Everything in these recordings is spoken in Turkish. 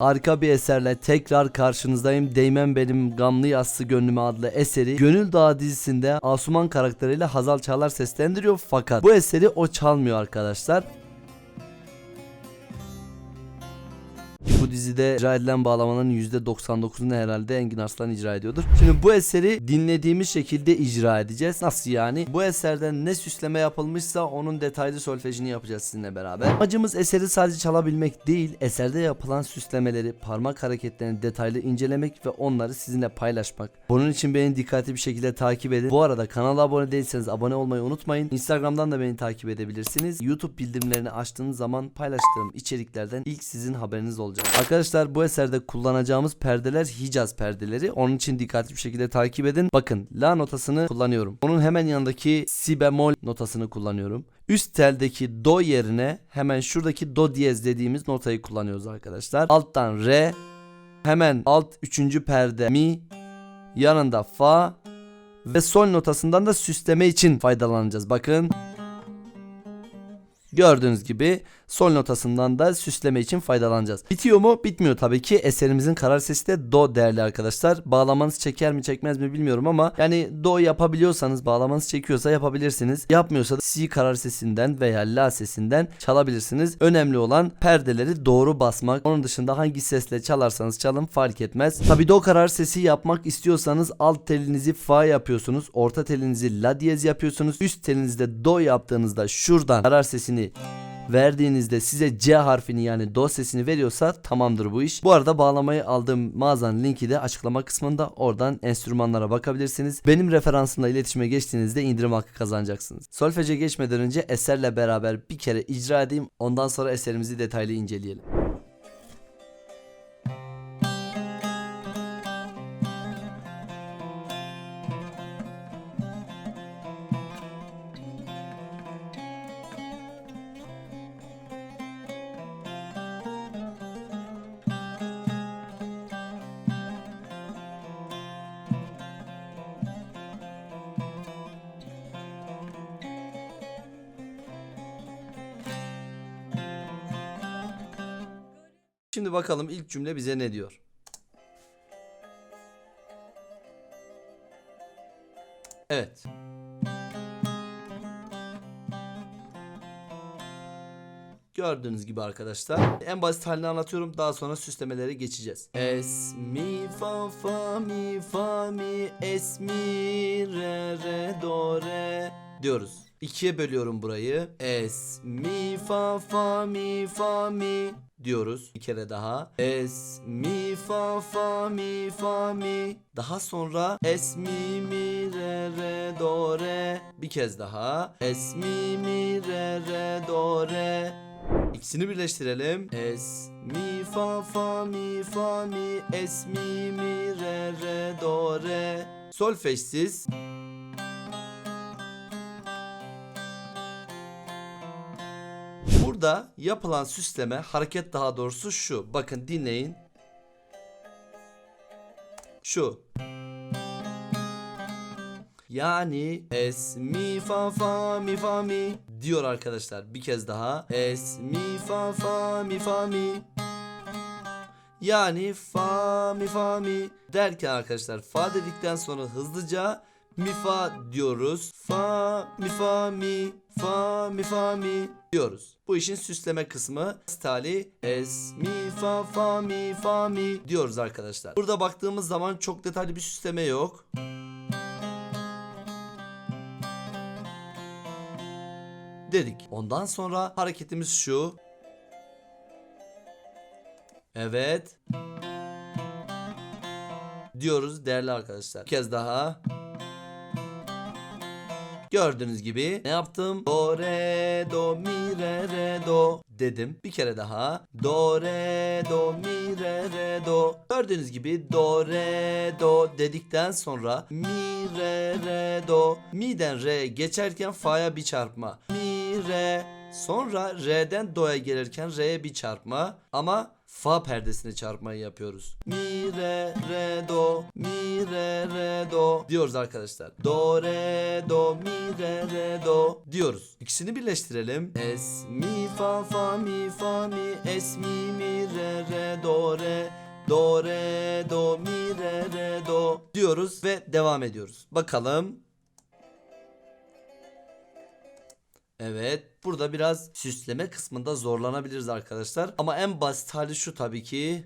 Harika bir eserle tekrar karşınızdayım. Değmen Benim Gamlı Yassı Gönlüme adlı eseri Gönül Dağı dizisinde Asuman karakteriyle Hazal Çağlar seslendiriyor fakat bu eseri o çalmıyor arkadaşlar. Bu dizide icra edilen bağlamanın %99'unu herhalde Engin Arslan icra ediyordur. Şimdi bu eseri dinlediğimiz şekilde icra edeceğiz. Nasıl yani? Bu eserden ne süsleme yapılmışsa onun detaylı solfejini yapacağız sizinle beraber. Amacımız eseri sadece çalabilmek değil, eserde yapılan süslemeleri, parmak hareketlerini detaylı incelemek ve onları sizinle paylaşmak. Bunun için beni dikkatli bir şekilde takip edin. Bu arada kanala abone değilseniz abone olmayı unutmayın. Instagram'dan da beni takip edebilirsiniz. YouTube bildirimlerini açtığınız zaman paylaştığım içeriklerden ilk sizin haberiniz olacak. Arkadaşlar bu eserde kullanacağımız perdeler Hicaz perdeleri. Onun için dikkatli bir şekilde takip edin. Bakın La notasını kullanıyorum. Onun hemen yanındaki Si bemol notasını kullanıyorum. Üst teldeki Do yerine hemen şuradaki Do diyez dediğimiz notayı kullanıyoruz arkadaşlar. Alttan Re, hemen alt üçüncü perde Mi, yanında Fa ve Sol notasından da süsleme için faydalanacağız. Bakın. Gördüğünüz gibi sol notasından da süsleme için faydalanacağız. Bitiyor mu? Bitmiyor tabii ki. Eserimizin karar sesi de do değerli arkadaşlar. Bağlamanız çeker mi çekmez mi bilmiyorum ama yani do yapabiliyorsanız bağlamanız çekiyorsa yapabilirsiniz. Yapmıyorsa da si karar sesinden veya la sesinden çalabilirsiniz. Önemli olan perdeleri doğru basmak. Onun dışında hangi sesle çalarsanız çalın fark etmez. Tabii do karar sesi yapmak istiyorsanız alt telinizi fa yapıyorsunuz. Orta telinizi la diyez yapıyorsunuz. Üst telinizde do yaptığınızda şuradan karar sesini verdiğinizde size C harfini yani do sesini veriyorsa tamamdır bu iş. Bu arada bağlamayı aldığım mağazanın linki de açıklama kısmında oradan enstrümanlara bakabilirsiniz. Benim referansımla iletişime geçtiğinizde indirim hakkı kazanacaksınız. Solfeje geçmeden önce eserle beraber bir kere icra edeyim ondan sonra eserimizi detaylı inceleyelim. Şimdi bakalım ilk cümle bize ne diyor? Evet. Gördüğünüz gibi arkadaşlar. En basit halini anlatıyorum. Daha sonra süslemelere geçeceğiz. Es mi fa fa mi fa mi es mi re re do re diyoruz. İkiye bölüyorum burayı. Es mi fa fa mi fa mi diyoruz. Bir kere daha. Es mi fa fa mi fa mi. Daha sonra es mi mi re re do re. Bir kez daha. Es mi mi re re do re. İkisini birleştirelim. Es mi fa fa mi fa mi es mi mi re re do re. Solfejsiz. Burada yapılan süsleme hareket daha doğrusu şu. Bakın dinleyin. Şu. Yani es mi fa fa mi fa mi diyor arkadaşlar. Bir kez daha. Es mi fa fa mi fa mi. Yani fa mi fa mi derken arkadaşlar fa dedikten sonra hızlıca mi fa diyoruz. Fa mi fa mi fa mi fa mi diyoruz. Bu işin süsleme kısmı stali es mi fa fa mi fa mi diyoruz arkadaşlar. Burada baktığımız zaman çok detaylı bir süsleme yok. dedik. Ondan sonra hareketimiz şu. Evet. Diyoruz değerli arkadaşlar. Bir kez daha. Gördüğünüz gibi ne yaptım? Do re do mi re re do dedim. Bir kere daha. Do re do mi re re do. Gördüğünüz gibi do re do dedikten sonra mi re re do. Mi'den re geçerken fa'ya bir çarpma. Mi re Sonra R'den Do'ya gelirken R'ye bir çarpma ama Fa perdesine çarpmayı yapıyoruz. Mi re re do mi re re do diyoruz arkadaşlar. Do re do mi re re do diyoruz. İkisini birleştirelim. Es mi fa fa mi fa mi es mi mi re re do re do re do mi re re do diyoruz ve devam ediyoruz. Bakalım Evet burada biraz süsleme kısmında zorlanabiliriz arkadaşlar. Ama en basit hali şu tabii ki.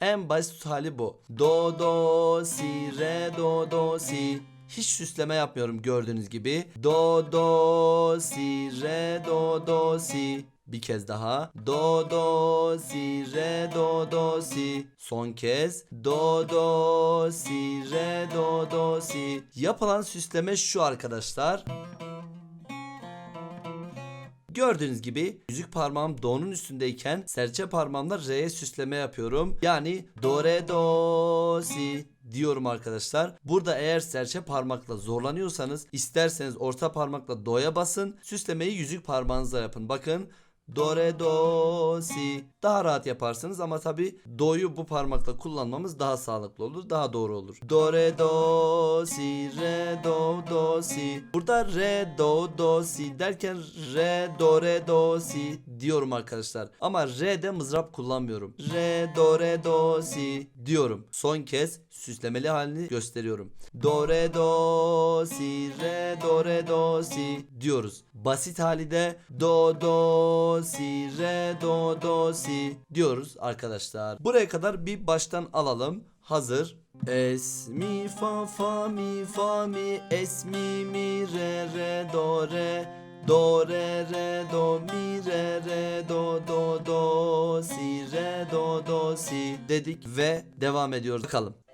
En basit hali bu. Do do si re do do si. Hiç süsleme yapmıyorum gördüğünüz gibi. Do do si re do do si. Bir kez daha. Do do si re do do si. Son kez. Do do si re do do si. Yapılan süsleme şu arkadaşlar. Gördüğünüz gibi yüzük parmağım do'nun üstündeyken serçe parmağımla re'ye süsleme yapıyorum. Yani do re do si diyorum arkadaşlar. Burada eğer serçe parmakla zorlanıyorsanız isterseniz orta parmakla do'ya basın. Süslemeyi yüzük parmağınızla yapın. Bakın Do re do si daha rahat yaparsınız ama tabi do'yu bu parmakla kullanmamız daha sağlıklı olur daha doğru olur. Do re do si re do do si burada re do do si derken re do re do si diyorum arkadaşlar ama re'de mızrap kullanmıyorum. Re do re do si diyorum. Son kez süslemeli halini gösteriyorum. Do re do si re do re do si diyoruz. Basit hali de do do si re do do si diyoruz arkadaşlar. Buraya kadar bir baştan alalım. Hazır. Es mi fa fa mi fa mi es mi mi re re do re do re re do mi re re do do do si re do do si dedik ve devam ediyoruz. Bakalım.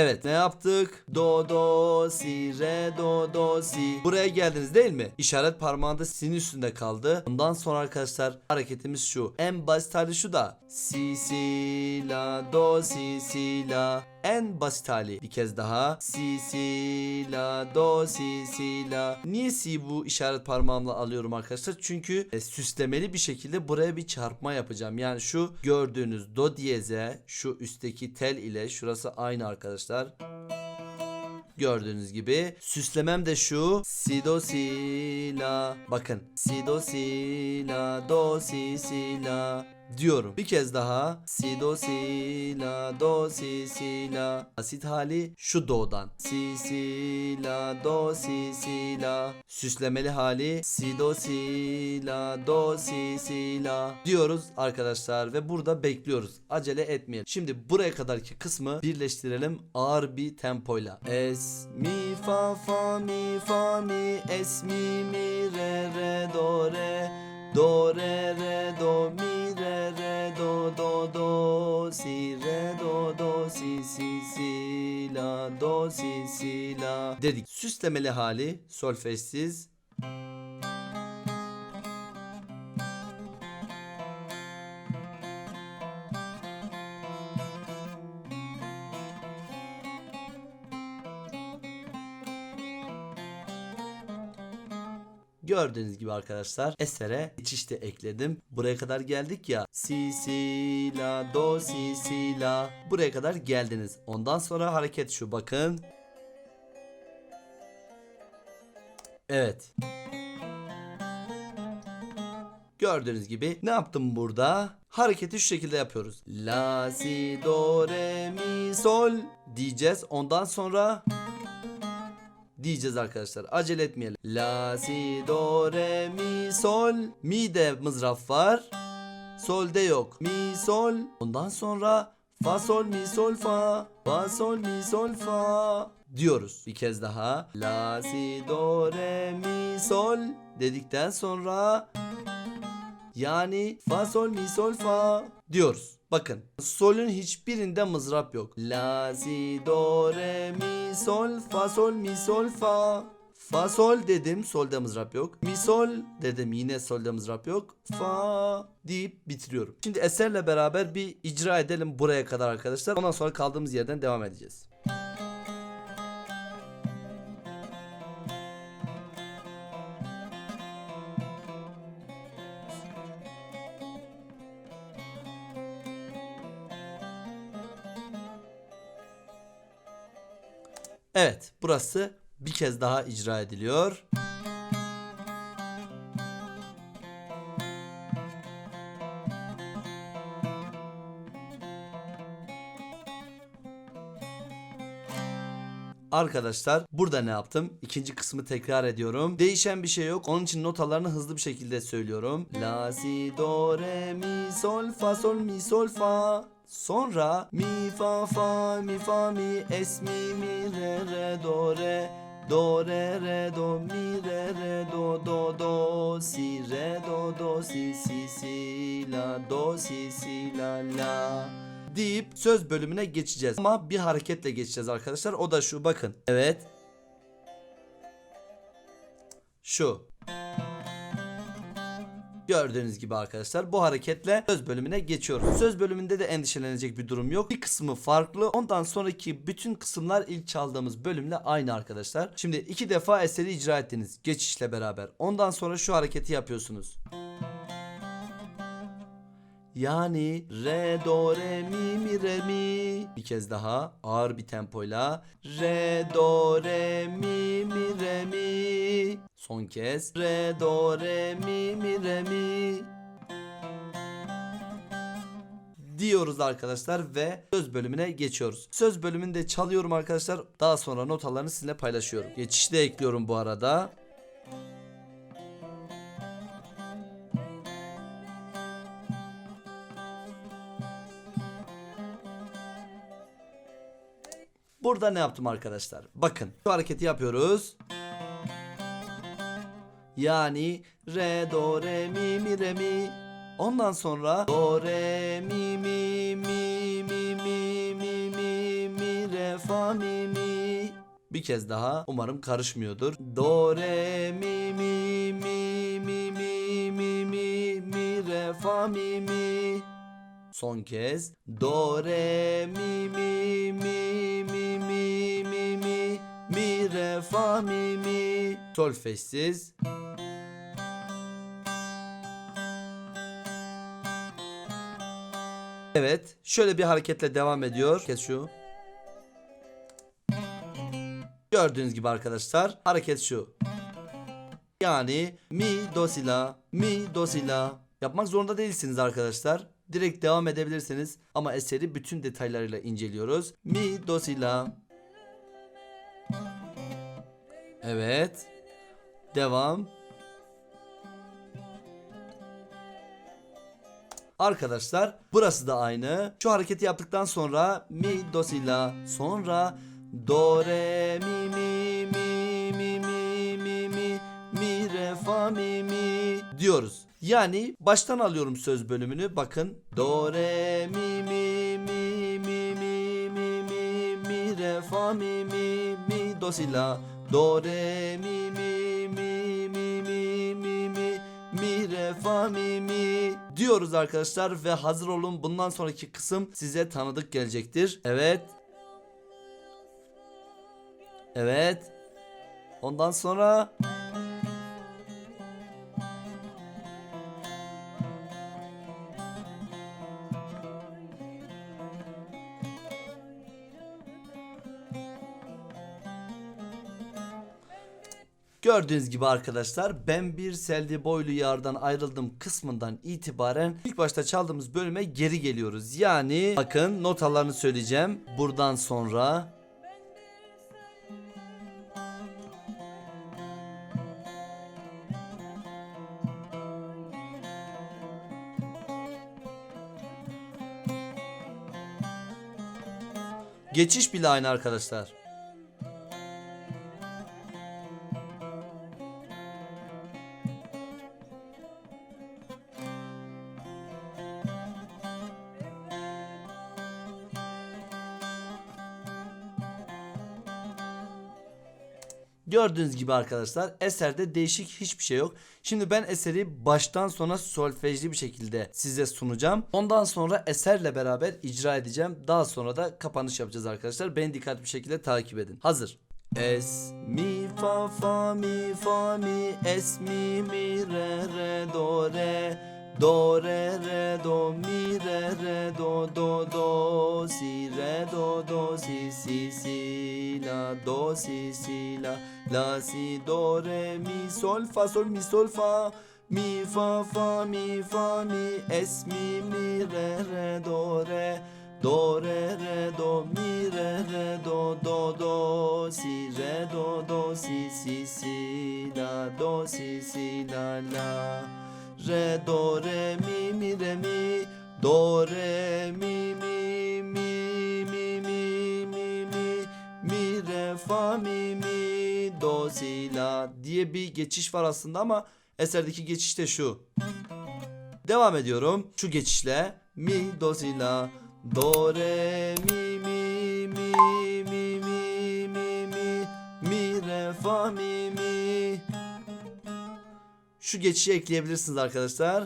Evet ne yaptık? Do do si re do do si. Buraya geldiniz değil mi? İşaret parmağında si'nin üstünde kaldı. Ondan sonra arkadaşlar hareketimiz şu. En basit hali şu da. Si si la do si si la. En basit hali bir kez daha. Si si la do si si la. Niye si bu işaret parmağımla alıyorum arkadaşlar? Çünkü e, süslemeli bir şekilde buraya bir çarpma yapacağım. Yani şu gördüğünüz do diyeze şu üstteki tel ile şurası aynı arkadaşlar. Gördüğünüz gibi süslemem de şu si do si la bakın si do si la do si si la diyorum. Bir kez daha si do si la do si si la basit hali şu do'dan si si la do si si la süslemeli hali si do si la do si si la diyoruz arkadaşlar ve burada bekliyoruz. Acele etmeyelim. Şimdi buraya kadarki kısmı birleştirelim ağır bir tempoyla. Es mi fa fa mi fa mi es mi mi re re do re Do re re do mi do do si re do do si si si la do si si la dedik. Süslemeli hali solfejsiz. Gördüğünüz gibi arkadaşlar esere geçiş de ekledim. Buraya kadar geldik ya. Si si la do si si la. Buraya kadar geldiniz. Ondan sonra hareket şu bakın. Evet. Gördüğünüz gibi ne yaptım burada? Hareketi şu şekilde yapıyoruz. La si do re mi sol diyeceğiz. Ondan sonra diyeceğiz arkadaşlar. Acele etmeyelim. La si do re mi sol. Mi de mızraf var. Sol'de yok. Mi sol. Ondan sonra fa sol mi sol fa. Fa sol mi sol fa diyoruz. Bir kez daha. La si do re mi sol dedikten sonra yani fa sol mi sol fa diyoruz. Bakın solün hiçbirinde mızrap yok. La si do re mi sol fa sol mi sol fa. Fa sol dedim solda mızrap yok. Mi sol dedim yine solda mızrap yok. Fa deyip bitiriyorum. Şimdi eserle beraber bir icra edelim buraya kadar arkadaşlar. Ondan sonra kaldığımız yerden devam edeceğiz. Evet burası bir kez daha icra ediliyor. Arkadaşlar burada ne yaptım? İkinci kısmı tekrar ediyorum. Değişen bir şey yok. Onun için notalarını hızlı bir şekilde söylüyorum. La si do re mi sol fa sol mi sol fa. Sonra mi fa fa mi fa mi es mi mi re re do re do re re do mi re re do do do si re do do si si si la do si si la la deyip söz bölümüne geçeceğiz. Ama bir hareketle geçeceğiz arkadaşlar. O da şu bakın. Evet. Şu. Gördüğünüz gibi arkadaşlar bu hareketle söz bölümüne geçiyoruz. Söz bölümünde de endişelenecek bir durum yok. Bir kısmı farklı. Ondan sonraki bütün kısımlar ilk çaldığımız bölümle aynı arkadaşlar. Şimdi iki defa eseri icra ettiniz geçişle beraber. Ondan sonra şu hareketi yapıyorsunuz. Yani re do re mi mi re mi bir kez daha ağır bir tempoyla re do re mi mi re mi son kez re do re mi mi re mi diyoruz arkadaşlar ve söz bölümüne geçiyoruz. Söz bölümünde çalıyorum arkadaşlar. Daha sonra notalarını sizinle paylaşıyorum. Geçişi de ekliyorum bu arada. Burada ne yaptım arkadaşlar? Bakın şu hareketi yapıyoruz. Yani re do re mi mi re mi. Ondan sonra do re mi mi mi mi mi mi mi mi re fa mi mi. Bir kez daha umarım karışmıyordur. Do re mi mi mi mi mi mi mi mi re fa mi mi. Son kez do re mi mi mi mi mi mi mi mi re fa mi mi solfejsiz Evet şöyle bir hareketle devam ediyor kes şu Gördüğünüz gibi arkadaşlar hareket şu yani mi do si la mi do si la yapmak zorunda değilsiniz arkadaşlar direkt devam edebilirsiniz ama eseri bütün detaylarıyla inceliyoruz. Mi do si la. Evet. Devam. Arkadaşlar burası da aynı. Şu hareketi yaptıktan sonra mi do si la sonra do re mi mi mi mi mi mi mi mi re fa mi mi diyoruz. Yani baştan alıyorum söz bölümünü. Bakın. Do re mi mi mi mi mi mi mi mi re fa mi mi mi do si la. Do re mi mi mi re fa mi mi diyoruz arkadaşlar ve hazır olun bundan sonraki kısım size tanıdık gelecektir. Evet. Evet. Ondan sonra Gördüğünüz gibi arkadaşlar ben bir seldi boylu yardan ayrıldım kısmından itibaren ilk başta çaldığımız bölüme geri geliyoruz. Yani bakın notalarını söyleyeceğim. Buradan sonra Geçiş bile aynı arkadaşlar. Gördüğünüz gibi arkadaşlar eserde değişik hiçbir şey yok. Şimdi ben eseri baştan sona solfejli bir şekilde size sunacağım. Ondan sonra eserle beraber icra edeceğim. Daha sonra da kapanış yapacağız arkadaşlar. Beni dikkatli bir şekilde takip edin. Hazır. Es mi fa fa mi fa mi es mi mi re re do re do re re do mi re re do do do si re do do si si si la do si si la la si do re mi sol fa sol mi sol fa. Mi fa fa mi fa mi. Es mi mi re re do re. Do re re do mi re re do do do. Si re do do si si si la do si si la la. Re do re mi mi re mi. Do re mi mi mi do si la diye bir geçiş var aslında ama eserdeki geçiş de şu. Devam ediyorum. Şu geçişle. Mi do si la. Do re mi mi mi mi mi mi mi. Mi re fa mi mi. Şu geçişi ekleyebilirsiniz arkadaşlar.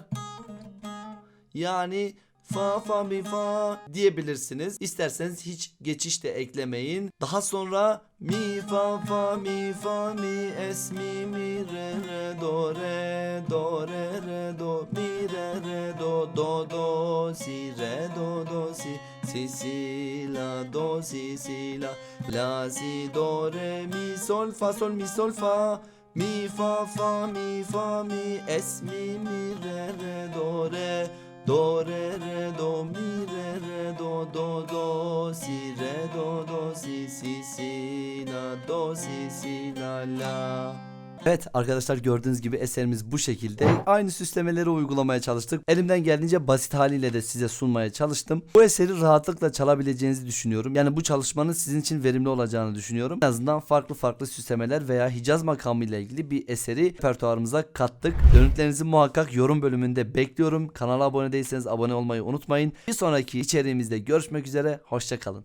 Yani fa fa mi fa diyebilirsiniz. İsterseniz hiç geçiş de eklemeyin. Daha sonra mi fa fa mi fa mi es mi mi re re do re do re re do mi re re do do do si re do do si si si la do si si la la si do re mi sol fa sol mi sol fa mi fa fa mi fa mi es mi mi re re do re do re re do mi re re do do do si re do do si si si la do si si la la Evet arkadaşlar gördüğünüz gibi eserimiz bu şekilde. Aynı süslemeleri uygulamaya çalıştık. Elimden geldiğince basit haliyle de size sunmaya çalıştım. Bu eseri rahatlıkla çalabileceğinizi düşünüyorum. Yani bu çalışmanın sizin için verimli olacağını düşünüyorum. En azından farklı farklı süslemeler veya Hicaz makamı ile ilgili bir eseri repertuarımıza kattık. Dönütlerinizi muhakkak yorum bölümünde bekliyorum. Kanala abone değilseniz abone olmayı unutmayın. Bir sonraki içeriğimizde görüşmek üzere. Hoşçakalın.